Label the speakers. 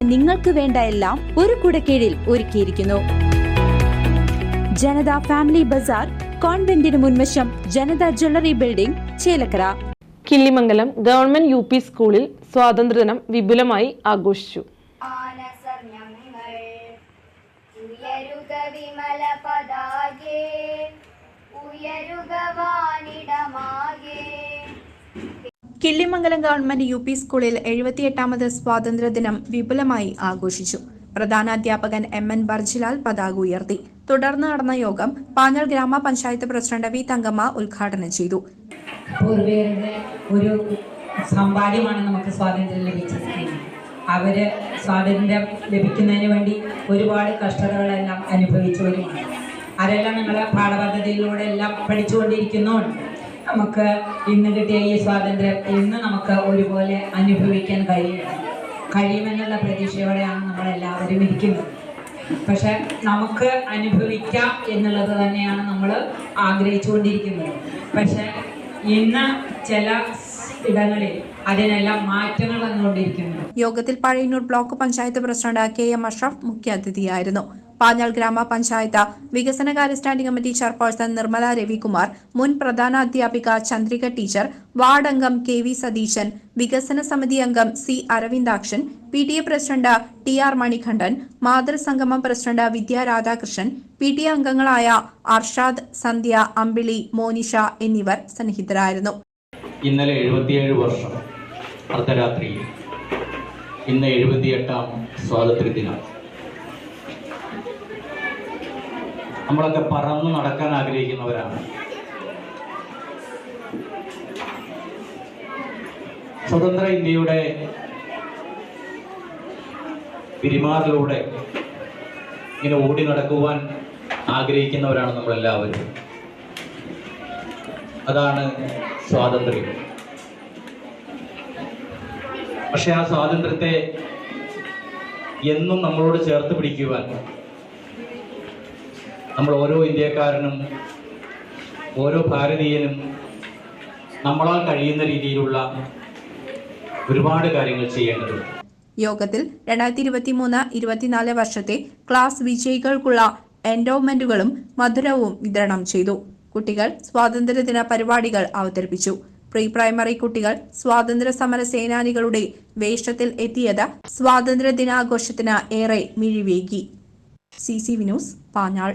Speaker 1: നിങ്ങൾക്ക് വേണ്ട എല്ലാം ഒരു കുടക്കീഴിൽ ഒരുക്കിയിരിക്കുന്നു. ജനത ഫാമിലി ബസാർ കോൺവെന്റിന് മുൻവശം Janata jewellery building Chelakkara.
Speaker 2: Killimangalam government U P സ്കൂളിൽ സ്വാതന്ത്ര്യദിനം വിപുലമായി ആഘോഷിച്ചു.
Speaker 3: ആനസർ ഞങ്ങൾ ഉയരുക വിമല പതാകേ
Speaker 4: കിള്ളിമംഗലം ഗവൺമെന്റ് യു പി സ്കൂളിൽ എഴുപത്തിയെട്ടാമത് സ്വാതന്ത്ര്യദിനം വിപുലമായി ആഘോഷിച്ചു. പ്രധാന അധ്യാപകൻ എം എൻ ബർജിലാൽ പതാക ഉയർത്തി. തുടർന്ന് നടന്ന യോഗം പാനൽ ഗ്രാമപഞ്ചായത്ത് പ്രസിഡന്റ് വി തങ്കമ്മ ഉദ്ഘാടനം ചെയ്തു.
Speaker 5: ഒരു സമ്പാദ്യമാണ് നമുക്ക് സ്വാതന്ത്ര്യം ലഭിച്ചത്. അവർ സ്വാതന്ത്ര്യം ലഭിക്കുന്നതിന് വേണ്ടി ഒരുപാട് കഷ്ടതകളെല്ലാം അനുഭവിച്ചവരുമാണ്. അതെല്ലാം നിങ്ങളെ പാഠപദ്ധതിയിലൂടെ എല്ലാം പഠിച്ചുകൊണ്ടിരിക്കുന്നുണ്ട് നമുക്ക് ഇന്ന് കിട്ടിയ ഈ സ്വാതന്ത്ര്യം ഇന്ന് നമുക്ക് ഒരുപോലെ അനുഭവിക്കാൻ കഴിയും. കഴിയുമെന്നുള്ള പ്രതീക്ഷയോടെയാണ് നമ്മളെല്ലാവരും ഇരിക്കുന്നത്. പക്ഷെ നമുക്ക് അനുഭവിക്കാം എന്നുള്ളത് തന്നെയാണ് നമ്മൾ ആഗ്രഹിച്ചുകൊണ്ടിരിക്കുന്നത്. പക്ഷെ ഇന്ന് ചില ഇടങ്ങളിൽ അതിനെല്ലാം മാറ്റങ്ങൾ വന്നുകൊണ്ടിരിക്കുന്നു.
Speaker 4: യോഗത്തിൽ Pazhayannur block panchayat president K M Ashraf മുഖ്യാതിഥിയായിരുന്നു. Panjal ഗ്രാമപഞ്ചായത്ത് വികസനകാര്യ standing committee chairperson Nirmala Ravikumar മുൻ പ്രധാന അധ്യാപിക ചന്ദ്രിക ടീച്ചർ വാർഡ് അംഗം കെ വി സതീശൻ വികസന സമിതി അംഗം C Aravindakshan P T A president T R Manikandan മാതൃസംഗമം president Vidya Radhakrishnan P T A അംഗങ്ങളായ അർഷാദ് സന്ധ്യ അമ്പിളി മോനിഷ എന്നിവർ സന്നിഹിതരായിരുന്നു.
Speaker 6: ഇന്നലെ എഴുപത്തിയേഴ് വർഷം അർദ്ധരാത്രിയിൽ. ഇന്ന് എഴുപത്തിയെട്ടാം സ്വാതന്ത്ര്യ ദിനം നമ്മളൊക്കെ പറന്ന് നടക്കാൻ ആഗ്രഹിക്കുന്നവരാണ്. സ്വതന്ത്ര ഇന്ത്യയുടെ പിരിമാറിലൂടെ ഇങ്ങനെ ഓടി നടക്കുവാൻ ആഗ്രഹിക്കുന്നവരാണ് നമ്മളെല്ലാവരും. അതാണ് സ്വാതന്ത്ര്യം. പക്ഷെ ആ സ്വാതന്ത്ര്യത്തെ എന്നും നമ്മളോട് ചേർത്ത് പിടിക്കുവാൻ നമ്മൾ ഓരോ ഇന്ത്യക്കാരനും ഓരോ ഭാരതീയനും നമ്മളാൽ കഴിയുന്ന രീതിയിലുള്ള ഒരുപാട് കാര്യങ്ങൾ ചെയ്യേണ്ടതുണ്ട്.
Speaker 4: യോഗത്തിൽ രണ്ടായിരത്തി ഇരുപത്തി മൂന്ന് ഇരുപത്തിനാല് വർഷത്തെ ക്ലാസ് വിജയികൾക്കുള്ള എൻഡോവ്മെന്റുകളും മധുരവും വിതരണം ചെയ്തു. കുട്ടികൾ സ്വാതന്ത്ര്യദിന പരിപാടികൾ അവതരിപ്പിച്ചു. പ്രീ പ്രൈമറി കുട്ടികൾ സ്വാതന്ത്ര്യ സമര സേനാനികളുടെ വേഷത്തിൽ എത്തിയത് സ്വാതന്ത്ര്യ ദിനാഘോഷത്തിന് ഏറെ മിഴിവേകി. C C വിനൂസ് Panjal.